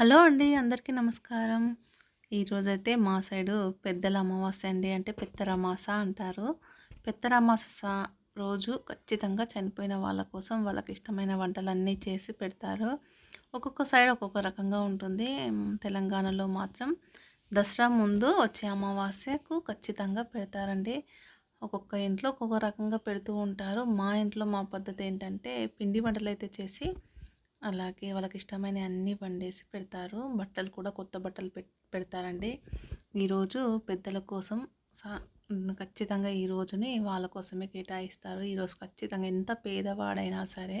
Hello అండి అందరికీ నమస్కారం. ఈరోజైతే మా సైడు పెద్దల అమావాస్య అండి అంటే పెత్తరమాస అంటారు. పెత్తరమాస రోజు ఖచ్చితంగా చనిపోయిన వాళ్ళ కోసం వాళ్ళకి ఇష్టమైన వంటలన్నీ చేసి పెడతారు. ఒక్కొక్క సైడ్ ఒక్కొక్క రకంగా ఉంటుంది. తెలంగాణలో మాత్రం దసరా ముందు వచ్చే అమావాస్యకు ఖచ్చితంగా పెడతారండి. ఒక్కొక్క ఇంట్లో ఒక్కొక్క రకంగా పెడుతూ ఉంటారు. మా ఇంట్లో మా పద్ధతి ఏంటంటే పిండి వంటలు అయితే చేసి అలాగే వాళ్ళకి ఇష్టమైన అన్నీ వండేసి పెడతారు. బట్టలు కూడా కొత్త బట్టలు పెడతారండి. ఈరోజు పెద్దల కోసం సా ఖచ్చితంగా ఈ రోజుని వాళ్ళ కోసమే కేటాయిస్తారు. ఈరోజు ఖచ్చితంగా ఎంత పేదవాడైనా సరే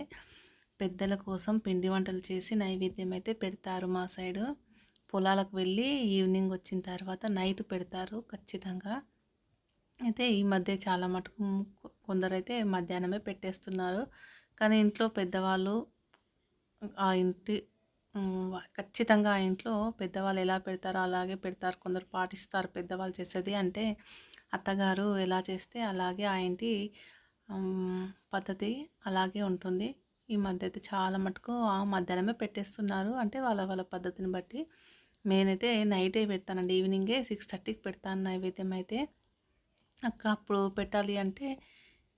పెద్దల కోసం పిండి వంటలు చేసి నైవేద్యం అయితే పెడతారు మా సైడు. పొలాలకు వెళ్ళి ఈవినింగ్ వచ్చిన తర్వాత నైట్ పెడతారు ఖచ్చితంగా. అయితే ఈ మధ్య చాలా మటుకు కొందరైతే మధ్యాహ్నమే పెట్టేస్తున్నారు. కానీ ఇంట్లో పెద్దవాళ్ళు ఆ ఇంటి ఖచ్చితంగా ఆ ఇంట్లో పెద్దవాళ్ళు ఎలా పెడతారో అలాగే పెడతారు. కొందరు పాటిస్తారు పెద్దవాళ్ళు చేసేది. అంటే అత్తగారు ఎలా చేస్తే అలాగే ఆ ఇంటి పద్ధతి అలాగే ఉంటుంది. ఈ మధ్య అయితే చాలా మటుకు ఆ మధ్యాహ్నమే పెట్టేస్తున్నారు. అంటే వాళ్ళ వాళ్ళ పద్ధతిని బట్టి నేనైతే నైటే పెడతానండి. ఈవినింగే సిక్స్ థర్టీకి పెడతాను నైవేద్యం అయితే. అక్కడ అప్పుడు పెట్టాలి అంటే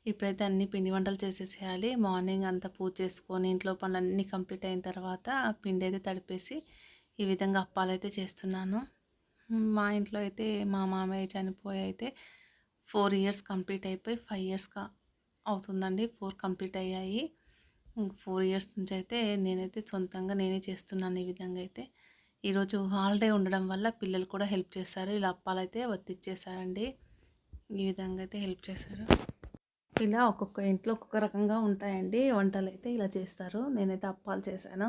ఇప్పుడైతే అన్ని పిండి వంటలు చేసేసేయాలి. మార్నింగ్ అంతా పూజ చేసుకొని ఇంట్లో పనులు అన్నీ కంప్లీట్ అయిన తర్వాత పిండి అయితే తడిపేసి ఈ విధంగా అప్పాలైతే చేస్తున్నాను. మా ఇంట్లో అయితే మా మామయ్య చనిపోయి అయితే ఫోర్ ఇయర్స్ కంప్లీట్ అయిపోయి ఫైవ్ ఇయర్స్గా అవుతుందండి. ఫోర్ కంప్లీట్ అయ్యాయి. ఫోర్ ఇయర్స్ నుంచి అయితే నేనైతే సొంతంగా నేనే చేస్తున్నాను ఈ విధంగా అయితే. ఈరోజు హాలిడే ఉండడం వల్ల పిల్లలు కూడా హెల్ప్ చేస్తారు ఇలా అప్పాలైతే వత్తిచ్చేసారండి ఈ విధంగా అయితే హెల్ప్ చేశారు. ఇలా ఒక్కొక్క ఇంట్లో ఒక్కొక్క రకంగా ఉంటాయండి. వంటలు అయితే ఇలా చేస్తారు. నేనైతే అప్పాలు చేశాను.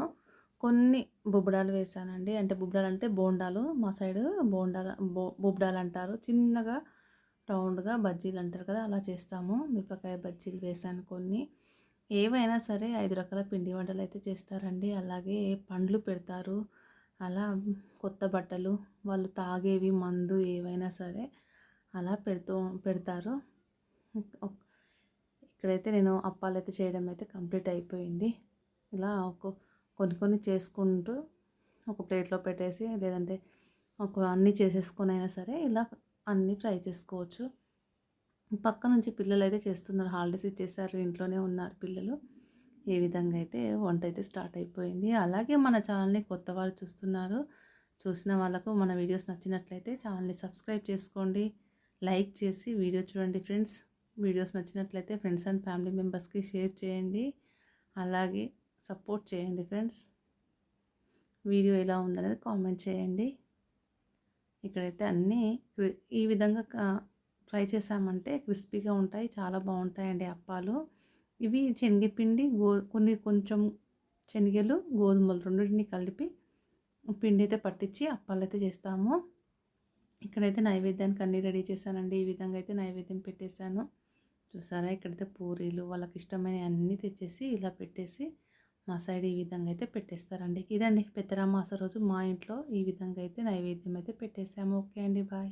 కొన్ని బుబ్బడాలు వేసానండి అంటే బుబ్బడాలు అంటే బోండాలు. మా సైడ్ బోండాలు బో బుబ్బడాలు అంటారు. చిన్నగా రౌండ్గా బజ్జీలు అంటారు కదా అలా చేస్తాము. మిరపకాయ బజ్జీలు వేసాను కొన్ని. ఏవైనా సరే ఐదు రకాల పిండి వంటలు అయితే చేస్తారండి. అలాగే పండ్లు పెడతారు. అలా కొత్త బట్టలు వాళ్ళు తాగేవి మందు ఏవైనా సరే అలా పెడుతూ పెడతారు. ఇక్కడైతే నేను అప్పాలు అయితే చేయడం అయితే కంప్లీట్ అయిపోయింది. ఇలా ఒక కొన్ని కొన్ని చేసుకుంటూ ఒక ప్లేట్లో పెట్టేసి లేదంటే ఒక అన్నీ చేసేసుకొని అయినా సరే ఇలా అన్నీ ఫ్రై చేసుకోవచ్చు. పక్క నుంచి పిల్లలు అయితే చేస్తున్నారు హాలిడేస్ ఇచ్చేసారు ఇంట్లోనే ఉన్నారు పిల్లలు. ఏ విధంగా అయితే వంట అయితే స్టార్ట్ అయిపోయింది. అలాగే మన ఛానల్ని కొత్త వారు చూస్తున్నారు చూసిన వాళ్ళకు మన వీడియోస్ నచ్చినట్లయితే ఛానల్ని సబ్స్క్రైబ్ చేసుకోండి. లైక్ చేసి వీడియో చూడండి ఫ్రెండ్స్. వీడియోస్ నచ్చినట్లయితే ఫ్రెండ్స్ అండ్ ఫ్యామిలీ మెంబర్స్కి షేర్ చేయండి. అలాగే సపోర్ట్ చేయండి ఫ్రెండ్స్. వీడియో ఎలా ఉందనేది కామెంట్ చేయండి. ఇక్కడైతే అన్నీ ఈ విధంగా ఫ్రై చేసామంటే క్రిస్పీగా ఉంటాయి చాలా బాగుంటాయండి అప్పాలు. ఇవి శనగపిండి గో కొన్ని కొంచెం శనగలు గోధుమలు రెండింటిని కలిపి పిండి అయితే పట్టించి అప్పాలు అయితే చేస్తాము. ఇక్కడైతే నైవేద్యానికి అన్నీ రెడీ చేశానండి. ఈ విధంగా అయితే నైవేద్యం పెట్టేశాను. చూసారా? ఇక్కడైతే పూరీలు వాళ్ళకి ఇష్టమైన అన్నీ తెచ్చేసి ఇలా పెట్టేసి మా సైడ్ ఈ విధంగా అయితే పెట్టేస్తారండి. ఇదండి పెద్దరామాస రోజు మా ఇంట్లో ఈ విధంగా అయితే నైవేద్యం అయితే పెట్టేసాము ఓకే అండి. బాయ్.